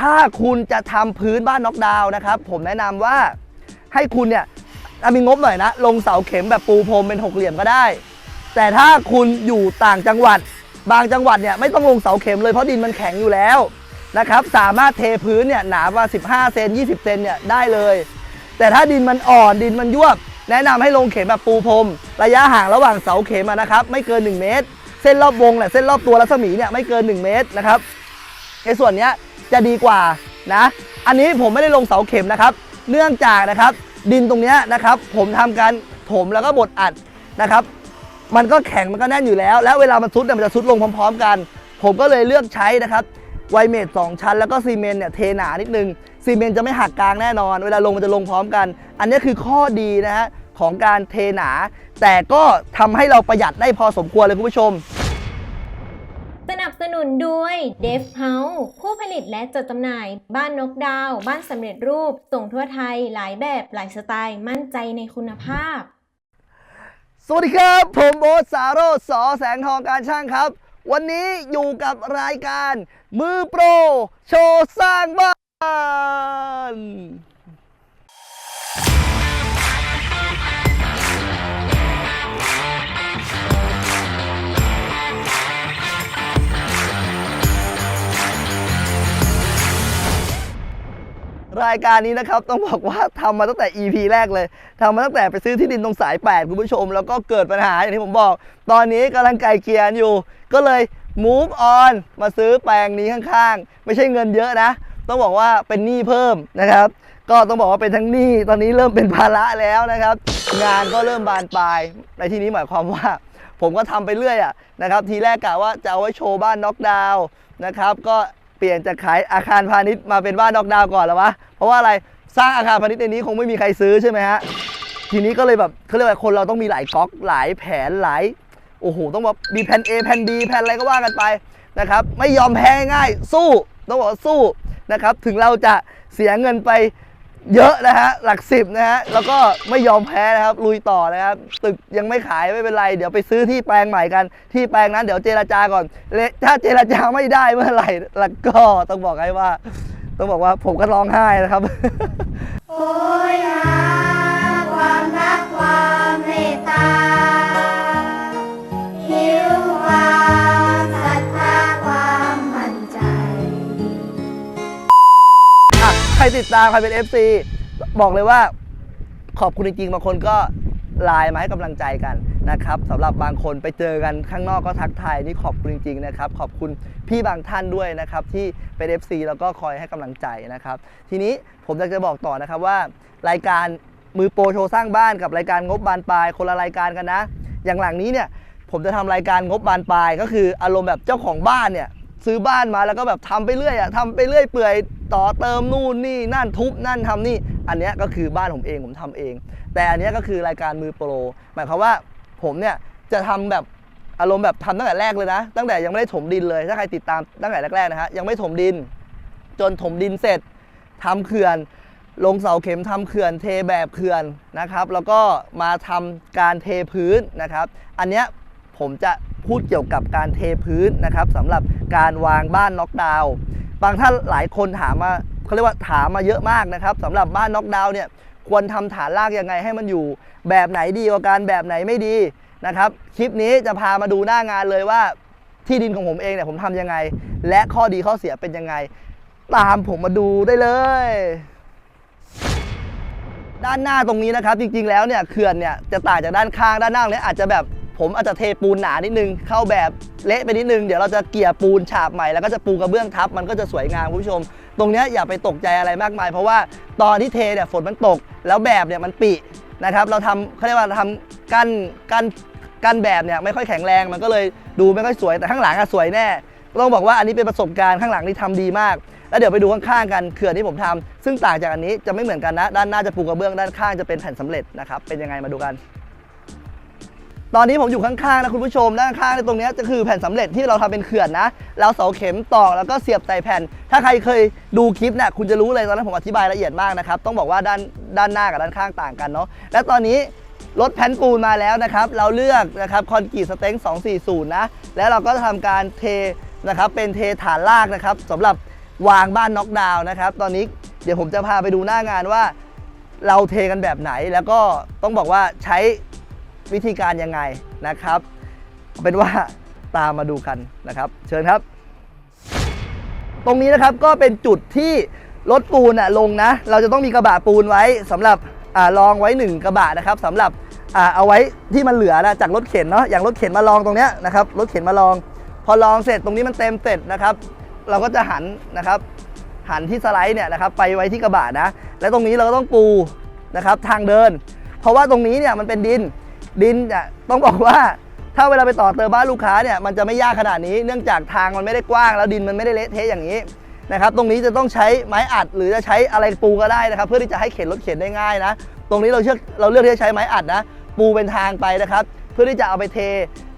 ถ้าคุณจะทำพื้นบ้านน็อกดาวน์นะครับ ผมแนะนำว่าให้คุณเนี่ยมีงบหน่อยนะ ลงเสาเข็มแบบปูพรมเป็นหกเหลี่ยมก็ได้ แต่ถ้าคุณอยู่ต่างจังหวัด บางจังหวัดเนี่ยไม่ต้องลงเสาเข็มเลยเพราะดินมันแข็งอยู่แล้วนะครับสามารถเทพื้นเนี่ยหนาว่า15 เซน20 เซนเนี่ยได้เลย แต่ถ้าดินมันอ่อนดินมันยวบ แนะนำให้ลงเข็มแบบปูพรมระยะห่างระหว่างเสาเข็มนะครับไม่เกิน 1 เมตร เส้นรอบวงเนี่ยเส้นรอบตัวรัศมีเนี่ยไม่เกิน 1 เมตรนะครับในส่วนเนี้ย จะดีกว่านะ อันนี้ผมไม่ได้ลงเสาเข็มนะครับ เนื่องจากนะครับดินตรงนี้นะครับ ผมทำการถมแล้วก็บดอัดนะครับ มันก็แข็งมันก็แน่นอยู่แล้ว แล้วเวลามันซุดเนี่ยมันจะซุดลงพร้อม ๆ กัน ผมก็เลยเลือกใช้นะครับไวเมด2ชั้นแล้วก็ซีเมนต์เนี่ยเทหนานิดนึงซีเมนต์จะไม่หักกลางแน่นอน เวลาลงมันจะลงพร้อมกัน อันนี้คือข้อดีนะฮะของการเทหนา แต่ก็ทำให้เราประหยัดได้พอสมควรเลยคุณผู้ชม สนุนด้วย d e f House ผู้ผลิตและจัดจำหน่าย บ้านนกดาว บ้านสำเร็จรูป ส่งทั่วไทย หลายแบบหลายสไตล์ มั่นใจในคุณภาพ สวัสดีครับ ผมโบ๊ทสาโรจน์สอแสงทองการช่างครับ วันนี้อยู่กับรายการ มือโปร โชว์สร้างบ้าน รายการนี้นะครับต้องบอกว่าทำมาตั้งแต่ EP แรกเลยทำมาตั้งแต่ไปซื้อที่ดินตรงสาย 8 คุณผู้ชม แล้วก็เกิดปัญหาอย่างที่ผมบอก ตอนนี้กำลังไกลเกลียร์อยู่ ก็เลย move on มาซื้อแปลงนี้ข้างๆ ไม่ใช่เงินเยอะนะ ต้องบอกว่าเป็นหนี้เพิ่มนะครับ ก็ต้องบอกว่าเป็นทั้งหนี้ตอนนี้เริ่มเป็นภาระแล้วนะครับ งานก็เริ่มบานปลายในที่นี้หมายความว่าผมก็ทำไปเรื่อยอะนะครับทีแรกกะว่าจะเอาไว้โชว์บ้านน็อกดาวน์นะครับก็ ปลี่ยนจากขายอาคารพาณิชย์มาเป็นบ้านดอกดาวก่อนแล้ววะ เพราะว่าอะไร สร้างอาคารพาณิชย์ในนี้คงไม่มีใครซื้อใช่ไหมฮะ ทีนี้ก็เลยแบบเขาเรียกว่าคนเราต้องมีหลายก๊อกหลายแผนหลาย โอ้โห ต้องแบบมีแผน A แผน B แผนอะไรก็ว่ากันไปนะครับ ไม่ยอมแพ้ง่าย สู้ ต้องบอกว่าสู้นะครับ ถึงเราจะเสียเงินไป เยอะนะฮะ หลักสิบนะฮะ แล้วก็ไม่ยอมแพ้นะครับ ลุยต่อนะครับ ตึกยังไม่ขายไม่เป็นไร เดี๋ยวไปซื้อที่แปลงใหม่กัน ที่แปลงนั้นเดี๋ยวเจราจาก่อนเลถ้าเจราจาไม่ได้เมื่อไหร่ แล้วก็ต้องบอกให้ว่า ต้องบอกว่าผมก็ร้องไห้นะครับโหยหาความรักความเมตตา ติดตามใครเป็น FC บอกเลยว่าขอบคุณจริงๆบางคนก็ไลน์มาให้กำลังใจกันนะครับสำหรับบางคนไปเจอกันข้างนอกก็ทักทายนี่ขอบคุณจริงๆนะครับ ขอบคุณพี่บางท่านด้วยนะครับที่เป็น FC แล้วก็คอยให้กำลังใจนะครับ ทีนี้ผมอยากจะบอกต่อนะครับว่ารายการมือโปรโชว์สร้างบ้านกับรายการงบบานปลายคนละรายการกันนะ อย่างหลังนี้เนี่ยผมจะทำรายการงบบานปลายก็คืออารมณ์แบบเจ้าของบ้านเนี่ยซื้อบ้านมาแล้วก็แบบทำไปเรื่อยอะทำไปเรื่อยเปื่อย ต่อเติมนู่นนี่นั่นทุบนั่นทำนี่ อันนี้ก็คือบ้านผมเองผมทำเอง แต่อันนี้ก็คือรายการมือโปรหมายความว่าผมเนี่ยจะทำแบบอารมณ์แบบทำตั้งแต่แรกเลยนะ ตั้งแต่ยังไม่ได้ถมดินเลย ถ้าใครติดตามตั้งแต่แรกๆนะฮะยังไม่ถมดิน จนถมดินเสร็จทำเขื่อน ลงเสาเข็มทำเขื่อนเทแบบเขื่อนนะครับ แล้วก็มาทำการเทพื้นนะครับ อันเนี้ยผมจะพูดเกี่ยวกับการเทพื้นนะครับสำหรับการวางบ้านน็อกดาวน์ บางท่านหลายคนถามมาเขาเรียกว่าถามมาเยอะมากนะครับสำหรับบ้านน็อกดาวน์เนี่ยควรทำฐานรากยังไงให้มันอยู่ แบบไหนดีกว่ากันแบบไหนไม่ดีนะครับ คลิปนี้จะพามาดูหน้างานเลยว่าที่ดินของผมเองเนี่ยผมทำยังไง และข้อดีข้อเสียเป็นยังไง ตามผมมาดูได้เลย ด้านหน้าตรงนี้นะครับ จริงๆแล้วเนี่ยเขื่อนเนี่ยจะต่างจากด้านข้างด้านหน้าตรงนี้อาจจะแบบ ผมอาจจะเทปูนหนานิดนึง เข้าแบบเละไปนิดนึง เดี๋ยวเราจะเกี่ยปูนฉาบใหม่แล้วก็จะปูกระเบื้องทับ มันก็จะสวยงามคุณผู้ชม ตรงนี้อย่าไปตกใจอะไรมากมาย เพราะว่าตอนที่เทเนี่ยฝนมันตก แล้วแบบเนี่ยมันปินะครับ เราทำเขาเรียกว่าเราทำกั้นกั้นกั้นแบบเนี่ยไม่ค่อยแข็งแรงมันก็เลยดูไม่ค่อยสวยแต่ข้างหลังอะสวยแน่ต้องบอกว่าอันนี้เป็นประสบการณ์ข้างหลังที่ทำดีมาก แล้วเดี๋ยวไปดูข้างๆกันเขื่อนที่ผมทำซึ่งต่างจากอันนี้จะไม่เหมือนกันนะ ด้านหน้าจะปูกระเบื้องด้านข้างจะเป็นแผ่นสำเร็จนะครับ เป็นยังไงมาดูกัน ตอนนี้ผมอยู่ข้างๆนะคุณผู้ชมด้านข้างในตรงนี้จะคือแผ่นสำเร็จที่เราทำเป็นเขื่อนนะเราเสาเข็มตอกแล้วก็เสียบใส่แผ่น ถ้าใครเคยดูคลิปเนี่ยคุณจะรู้เลยตอนนั้นผมอธิบายละเอียดมากนะครับต้องบอกว่าด้านด้านหน้ากับด้านข้างต่างกันเนาะและตอนนี้รถแผ่นปูนมาแล้วนะครับ เราเลือกนะครับคอนกรีตสเต็ง240 นะ แล้วเราก็จะทำการเทนะครับเป็นเทฐานรากนะครับสำหรับวางบ้านน็อกดาวน์นะครับ ตอนนี้เดี๋ยวผมจะพาไปดูหน้างานว่า เราเทกันแบบไหนแล้วก็ต้องบอกว่าใช้ วิธีการยังไงนะครับ เป็นว่าตามมาดูกันนะครับ เชิญครับ ตรงนี้นะครับก็เป็นจุดที่รถปูนอะลงนะ เราจะต้องมีกระบะปูนไว้สำหรับอรองไว้หนึ่งกระบะนะครับสำหรับอเอาไว้ที่มันเหลือนะจากรถเข็นเนาะอย่างรถเข็นมาลองตรงเนี้ยนะครับรถเข็นมาลอง พอลองเสร็จตรงนี้มันเต็มเสร็จนะครับ เราก็จะหันนะครับ หันที่สไลด์เนี่ยนะครับไปไว้ที่กระบะนะ และตรงนี้เราก็ต้องปูนะครับทางเดิน เพราะว่าตรงนี้เนี่ยมันเป็นดิน ดินเนี่ยต้องบอกว่าถ้าเวลาไปต่อเติมบ้านลูกค้าเนี่ยมันจะไม่ยากขนาดนี้เนื่องจากทางมันไม่ได้กว้างแล้วดินมันไม่ได้เละเทะอย่างนี้นะครับตรงนี้จะต้องใช้ไม้อัดหรือจะใช้อะไรปูก็ได้นะครับ เพื่อที่จะให้เข็นรถเข็นได้ง่ายนะ ตรงนี้เราเลือกเราเลือกที่จะใช้ไม้อัดนะ ปูเป็นทางไปนะครับ เพื่อที่จะเอาไปเท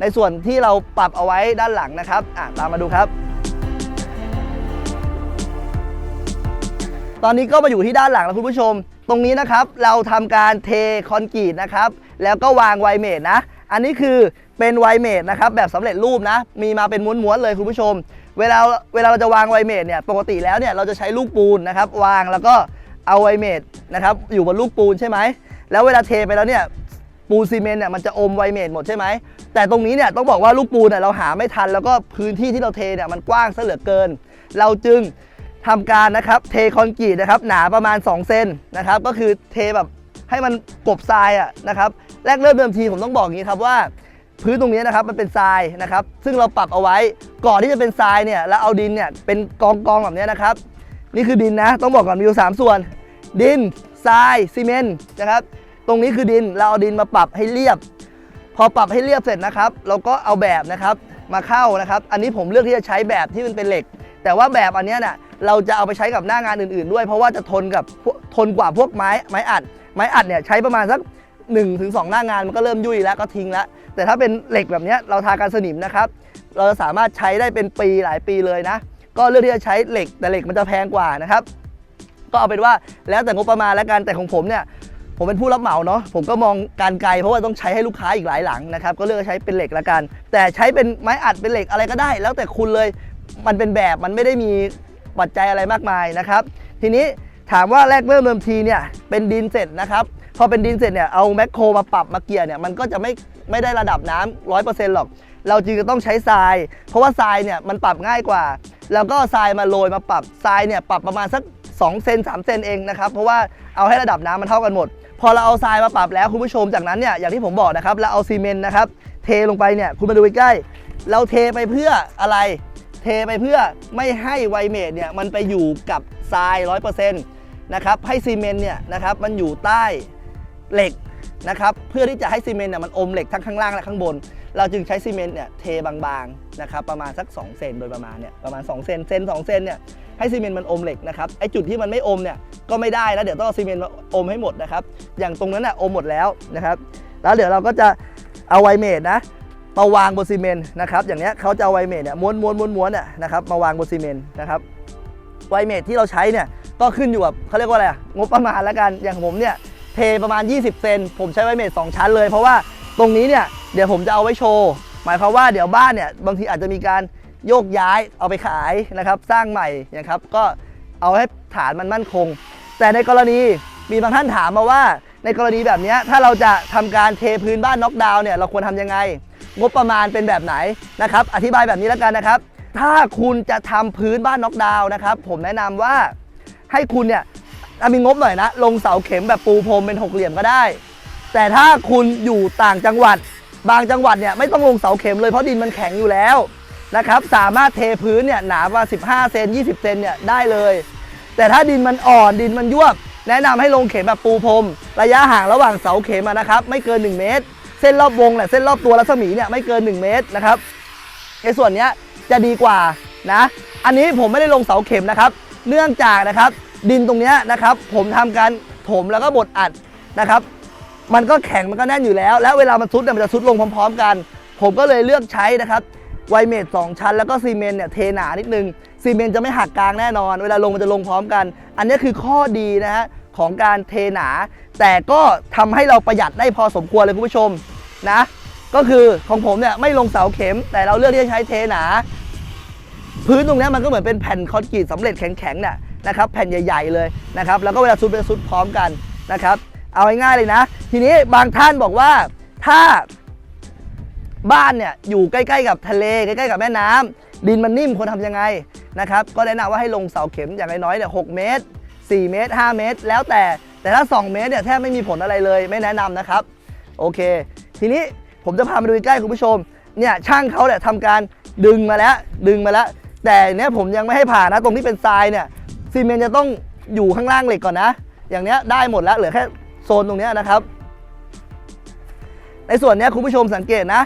ในส่วนที่เราปรับเอาไว้ด้านหลังนะครับอะตามมาดูครับ ตอนนี้ก็มาอยู่ที่ด้านหลังแล้วคุณผู้ชม ตรงนี้นะครับเราทำการเทคอนกรีตนะครับ แล้วก็วางไวเมดนะ อันนี้คือเป็นไวเมดนะครับแบบสำเร็จรูปนะ มีมาเป็นม้วนๆเลยคุณผู้ชม เวลาเวลาเราจะวางไวเมดเนี่ยปกติแล้วเนี่ยเราจะใช้ลูกปูนนะครับ วางแล้วก็เอาไวเมดนะครับอยู่บนลูกปูนใช่ไหมแล้วเวลาเทไปแล้วเนี่ยปูนซีเมนต์เนี่ยมันจะอมไวเมดหมดใช่ไหมแต่ตรงนี้เนี่ยต้องบอกว่าลูกปูนเนี่ยเราหาไม่ทันแล้วก็พื้นที่ที่เราเทเนี่ยมันกว้างซะเหลือเกิน เราจึง ทำการนะครับเทคอนกรีตนะครับหนาประมาณ 2 เซนนะครับก็คือเทแบบให้มันกบทรายอะนะครับแรกเริ่มเดิมทีผมต้องบอกอย่างนี้ครับว่า พื้นตรงนี้นะครับมันเป็นทรายนะครับ ซึ่งเราปรับเอาไว้ก่อนที่จะเป็นทรายเนี่ยแล้วเอาดินเนี่ยเป็นกองกองแบบนี้นะครับ นี่คือดินนะต้องบอกก่อนมีอยู่สามส่วน ดินทรายซีเมนต์นะครับตรงนี้คือดินเราเอาดินมาปรับให้เรียบ พอปรับให้เรียบเสร็จนะครับเราก็เอาแบบนะครับมาเข้านะครับ อันนี้ผมเลือกที่จะใช้แบบที่มันเป็นเหล็ก แต่ว่าแบบอันเนี้ยเนี่ย เราจะเอาไปใช้กับหน้างานอื่นๆ ด้วย เพราะว่าจะทนกับทนกว่าพวกไม้ไม้อัด ไม้อัดเนี่ยใช้ประมาณสัก1-2ถึงหน้างานมันก็เริ่มยุ่ยแล้วก็ทิ้งแล้ว แต่ถ้าเป็นเหล็กแบบเนี้ยเราทากันสนิมนะครับ เราจะสามารถใช้ได้เป็นปีหลายปีเลยนะ ก็เลือกที่จะใช้เหล็กแต่เหล็กมันจะแพงกว่านะครับ ก็เอาเป็นว่าแล้วแต่งบประมาณแล้วกันแต่ของผมเนี่ยผมเป็นผู้รับเหมาเนาะผมก็มองการไกลเพราะว่าต้องใช้ให้ลูกค้าอีกหลายหลังนะครับก็เลือกใช้เป็นเหล็กละกัน แต่ใช้เป็นไม้อัดเป็นเหล็กอะไรก็ได้ แล้วแต่คุณเลยมันเป็นแบบมันไม่ได้มี ปัจจัยอะไรมากมายนะครับ ทีนี้ถามว่าแรกเริ่มเดิมทีเนี่ยเป็นดินเสร็จนะครับพอเป็นดินเสร็จเนี่ยเอาแมคโครมาปรับมาเกียร์เนี่ยมันก็จะไม่ไม่ได้ระดับน้ำร้อยเปอร์เซ็นต์หรอก เราจึงจะต้องใช้ทราย เพราะว่าทรายเนี่ยมันปรับง่ายกว่า แล้วก็ทรายมาโรยมาปรับทรายเนี่ยปรับประมาณสัก2เซน3เซนเองนะครับเพราะว่าเอาให้ระดับน้ำมันเท่ากันหมด พอเราเอาทรายมาปรับแล้วคุณผู้ชมจากนั้นเนี่ยอย่างที่ผมบอกนะครับเราเอาซีเมนต์นะครับเทลงไปเนี่ยคุณมาดูใกล้เราเทไปเพื่ออะไร เทไปเพื่อไม่ให้ไวเมดเนี่ยมันไปอยู่กับทราย 100%นะครับให้ซีเมนต์เนี่ยนะครับมันอยู่ใต้เหล็กนะครับเพื่อที่จะให้ซีเมนต์เนี่ยมันอมเหล็กทั้งข้างล่างและข้างบน เราจึงใช้ซีเมนต์เนี่ยเทบางๆนะครับประมาณสัก 2 เซนโดยประมาณเนี่ยประมาณ2เซนเซน2เซนเนี่ยให้ซีเมนต์มันอมเหล็กนะครับไอจุดที่มันไม่อมเนี่ยก็ไม่ได้แล้วเดี๋ยวต้องเอาซีเมนต์มาอมให้หมดนะครับอย่างตรงนั้นน่ะอมหมดแล้วนะครับแล้วเดี๋ยวเราก็จะเอาไวเมดนะ มาวางบนซีเมนต์นะครับอย่างเนี้ยเขาจะเอาไวเมดเนี่ยม้วนม้วนม้วนม้วนเนี่ยนะครับมาวางบนซีเมนต์นะครับไวเมดที่เราใช้เนี่ยก็ขึ้นอยู่กับเขาเรียกว่าอะไรอะงบประมาณแล้วกันอย่างผมเนี่ยเทประมาณ 20 เซนผมใช้ไวเมด2ชั้นเลย เพราะว่าตรงนี้เนี่ยเดี๋ยวผมจะเอาไว้โชว์หมายความว่าเดี๋ยวบ้านเนี่ยบางทีอาจจะมีการโยกย้ายเอาไปขายนะครับ สร้างใหม่นะครับก็เอาให้ฐานมันมั่นคง แต่ในกรณีมีบางท่านถามมาว่า ในกรณีแบบนี้ถ้าเราจะทำการเทพื้นบ้านน็อกดาวน์เนี่ยเราควรทำยังไง งบประมาณเป็นแบบไหนนะครับอธิบายแบบนี้แล้วกันนะครับ ถ้าคุณจะทำพื้นบ้านน็อกดาวน์นะครับผมแนะนำว่าให้คุณเนี่ยมีงบหน่อยนะ ลงเสาเข็มแบบปูพรมเป็นหกเหลี่ยมก็ได้ แต่ถ้าคุณอยู่ต่างจังหวัด บางจังหวัดเนี่ยไม่ต้องลงเสาเข็มเลยเพราะดินมันแข็งอยู่แล้วนะครับสามารถเทพื้นเนี่ยหนาว่า 15 เซน 20 เซนเนี่ยได้เลย แต่ถ้าดินมันอ่อนดินมันยวบ แนะนำให้ลงเข็มแบบปูพรมระยะห่างระหว่างเสาเข็มนะครับไม่เกิน 1 เมตร เส้นรอบวงเนี่ยเส้นรอบตัวรัศมีเนี่ยไม่เกิน 1 เมตรนะครับในส่วนนี้จะดีกว่านะอันนี้ผมไม่ได้ลงเสาเข็มนะครับ เนื่องจากนะครับดินตรงนี้นะครับ ผมทำการถมแล้วก็บดอัดนะครับ มันก็แข็งมันก็แน่นอยู่แล้ว แล้วเวลามันซุดเนี่ยมันจะซุดลงพร้อม ๆ กัน ผมก็เลยเลือกใช้นะครับไวเมด2ชั้นแล้วก็ซีเมนต์เนี่ยเทหนานิดนึง ซีเมนต์จะไม่หักกลางแน่นอน เวลาลงมันจะลงพร้อมกัน อันนี้คือข้อดีนะฮะของการเทหนา แต่ก็ทำให้เราประหยัดได้พอสมควรเลยคุณผู้ชมนะก็คือของผมเนี่ยไม่ลงเสาเข็ม แต่เราเลือกที่จะใช้เทหนา พื้นตรงนี้มันก็เหมือนเป็นแผ่นคอนกรีตสำเร็จแข็งๆเนี่ยนะครับแผ่นใหญ่ๆเลยนะครับแล้วก็เวลาซุดเป็นซุดพร้อมกันนะครับ เอาง่ายๆเลยนะ ทีนี้บางท่านบอกว่าถ้าบ้านเนี่ยอยู่ใกล้ ๆ กับทะเลใกล้ๆกับแม่น้ำ ดินมันนิ่มควรทำยังไงนะครับก็แนะนำว่าให้ลงเสาเข็มอย่างน้อยๆเนี่ยหเมตร 4 เมตร 5 เมตร แล้วแต่แต่ถ้า 2 เมตรเนี่ยแทบไม่มีผลอะไรเลยไม่แนะนำนะครับโอเค ทีนี้ผมจะพามาดูใกล้คุณผู้ชมเนี่ยช่างเขาเนี่ยทำการดึงมาแล้วดึงมาแล้ว แต่เนี่ยผมยังไม่ให้ผ่านะตรงที่เป็นทรายเนี่ยซีเมนต์จะต้องอยู่ข้างล่างเหล็กก่อนนะ อย่างเนี้ยได้หมดแล้วเหลือแค่โซนตรงเนี้ยนะครับ ในส่วนเนี้ยคุณผู้ชมสังเกตนะ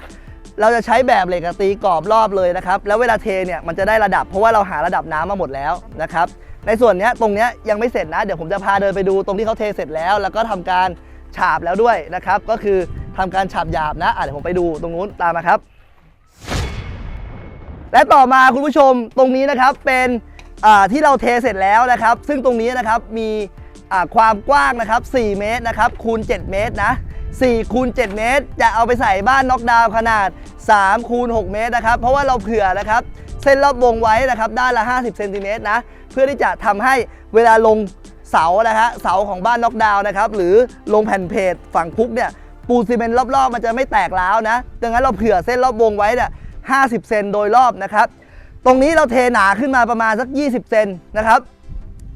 เราจะใช้แบบเหล็กอะตีกรอบรอบเลยนะครับ แล้วเวลาเทเนี่ยมันจะได้ระดับเพราะว่าเราหาระดับน้ำมาหมดแล้วนะครับ ในส่วนนี้ตรงนี้ยังไม่เสร็จนะ เดี๋ยวผมจะพาเดินไปดูตรงที่เขาเทเสร็จแล้ว แล้วก็ทำการฉาบแล้วด้วยนะครับ ก็คือทำการฉาบหยาบนะอะเดี๋ยวผมไปดูตรงนู้นตามมาครับ และต่อมาคุณผู้ชมตรงนี้นะครับเป็นที่เราเทเสร็จแล้วนะครับ ซึ่งตรงนี้นะครับมีความกว้างนะครับ 4 เมตรนะครับคูณ 7 เมตรนะ 4คูณ7เมตร จะเอาไปใส่บ้านน็อกดาวขนาด3คูณ6เมตรนะครับ เพราะว่าเราเผื่อนะครับ เส้นรอบวงไว้นะครับ ด้านละ 50เซนติเมตรนะ เพื่อที่จะทำให้เวลาลงเสานะฮะเสาของบ้านน็อกดาวนะครับ หรือลงแผ่นเพจฝั่งพุกเนี่ย ปูซีเมนต์รอบๆ มันจะไม่แตกร้าวนะ ดังนั้นเราเผื่อเส้นรอบวงไว้เนี่ย50 เซนโดยรอบนะครับ ตรงนี้เราเทหนาขึ้นมาประมาณสัก 20 เซนนะครับ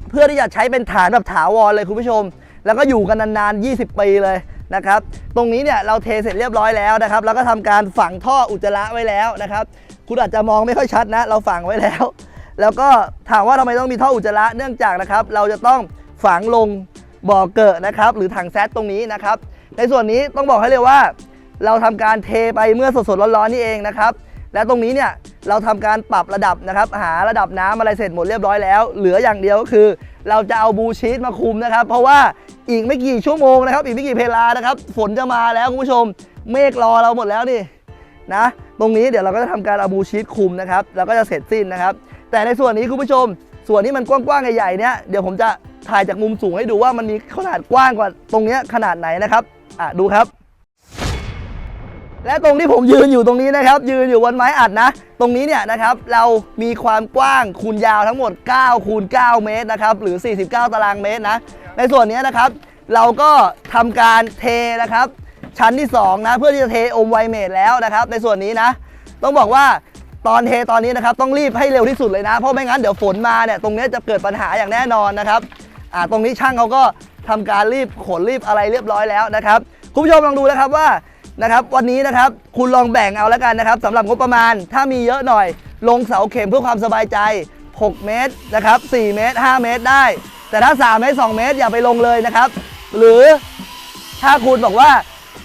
เพื่อที่จะใช้เป็นฐานแบบถาวรเลยคุณผู้ชม แล้วก็อยู่กันนานๆ 20 ปีเลย นะครับ ตรงนี้เนี่ยเราเทเสร็จเรียบร้อยแล้วนะครับ แล้วก็ทำการฝังท่ออุจจาระไว้แล้วนะครับ คุณอาจจะมองไม่ค่อยชัดนะ เราฝังไว้แล้ว แล้วก็ถามว่าทำไมต้องมีท่ออุจจาระเนื่องจากนะครับ เราจะต้องฝังลงบ่อเกิดนะครับ หรือถังแซดตรงนี้นะครับ ในส่วนนี้ต้องบอกให้เลยว่า เราทำการเทไปเมื่อสดๆร้อนๆนี่เองนะครับ และตรงนี้เนี่ยเราทำการปรับระดับนะครับ หาระดับน้ำอะไรเสร็จหมดเรียบร้อยแล้ว เหลืออย่างเดียวก็คือ เราจะเอาบูชีตมาคุมนะครับ เพราะว่าอีกไม่กี่ชั่วโมงนะครับ อีกไม่กี่เพลานะครับ ฝนจะมาแล้วคุณผู้ชม เมฆรอเราหมดแล้วนี่นะ ตรงนี้เดี๋ยวเราก็จะทำการเอาบูชีตคุมนะครับ แล้วก็จะเสร็จสิ้นนะครับ แต่ในส่วนนี้คุณผู้ชม ส่วนที่มันกว้างๆใหญ่ๆเนี่ยเดี๋ยวผมจะถ่ายจากมุมสูงให้ดูว่ามันมีขนาดกว้างกว่าตรงเนี้ยขนาดไหนนะครับอะดูครับ และตรงที่ผมยืนอยู่ตรงนี้นะครับ ยืนอยู่บนไม้อัดนะ ตรงนี้เนี่ยนะครับเรามีความกว้างคูณยาวทั้งหมด9คูณ9เมตรนะครับหรือ 49 ตารางเมตรนะ ในส่วนนี้นะครับ เราก็ทำการเทนะครับ ชั้นที่2นะเพื่อที่จะเทอมไวเมดแล้วนะครับ ในส่วนนี้นะ ต้องบอกว่าตอนเทตอนนี้นะครับต้องรีบให้เร็วที่สุดเลยนะ เพราะไม่งั้นเดี๋ยวฝนมาเนี่ยตรงนี้จะเกิดปัญหาอย่างแน่นอนนะครับอ่าตรงนี้ช่างเขาก็ทำการรีบขนรีบอะไรเรียบร้อยแล้วนะครับคุณผู้ชมลองดูนะครับว่า นะครับ วันนี้นะครับคุณลองแบ่งเอาแล้วกันนะครับสำหรับงบประมาณ ถ้ามีเยอะหน่อย ลงเสาเข็มเพื่อความสบายใจ 6 เมตรนะครับ 4 เมตร 5 เมตรได้ แต่ถ้า 3 เมตร 2 เมตรอย่าไปลงเลยนะครับ หรือถ้าคุณบอกว่า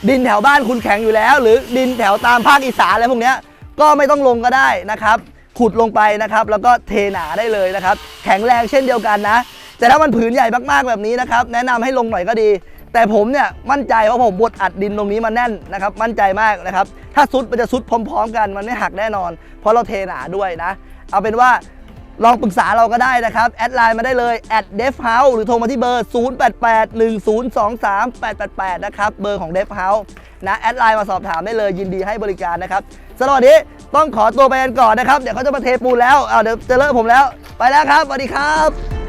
ดินแถวบ้านคุณแข็งอยู่แล้ว หรือดินแถวตามภาคอีสานอะไรพวกนี้ก็ไม่ต้องลงก็ได้นะครับ ขุดลงไปนะครับ แล้วก็เทหนาได้เลยนะครับ แข็งแรงเช่นเดียวกันนะ แต่ถ้ามันผืนใหญ่มากๆแบบนี้นะครับ แนะนำให้ลงหน่อยก็ดี แต่ผมเนี่ยมั่นใจว่าผมบดอัดดินตรงนี้มาแน่นนะครับ มั่นใจมากนะครับ ถ้าซุดมันจะซุดพร้อม ๆ กันมันไม่หักแน่นอน เพราะเราเทหนาด้วยนะ เอาเป็นว่าลองปรึกษาเราก็ได้นะครับ แอดไลน์มาได้เลย at d e f house หรือโทรมาที่เบอร์ 0881023888 นะครับ เบอร์ของ d e f house นะแอดไลน์มาสอบถามได้เลยยินดีให้บริการนะครับสำหรับวันนี้ต้องขอตัวไปกันก่อนนะครับ เดี๋ยวเขาจะมาเทปูนแล้วเอาเดี๋ยวจะเลิกผมแล้ว ไปแล้วครับสวัสดีครับ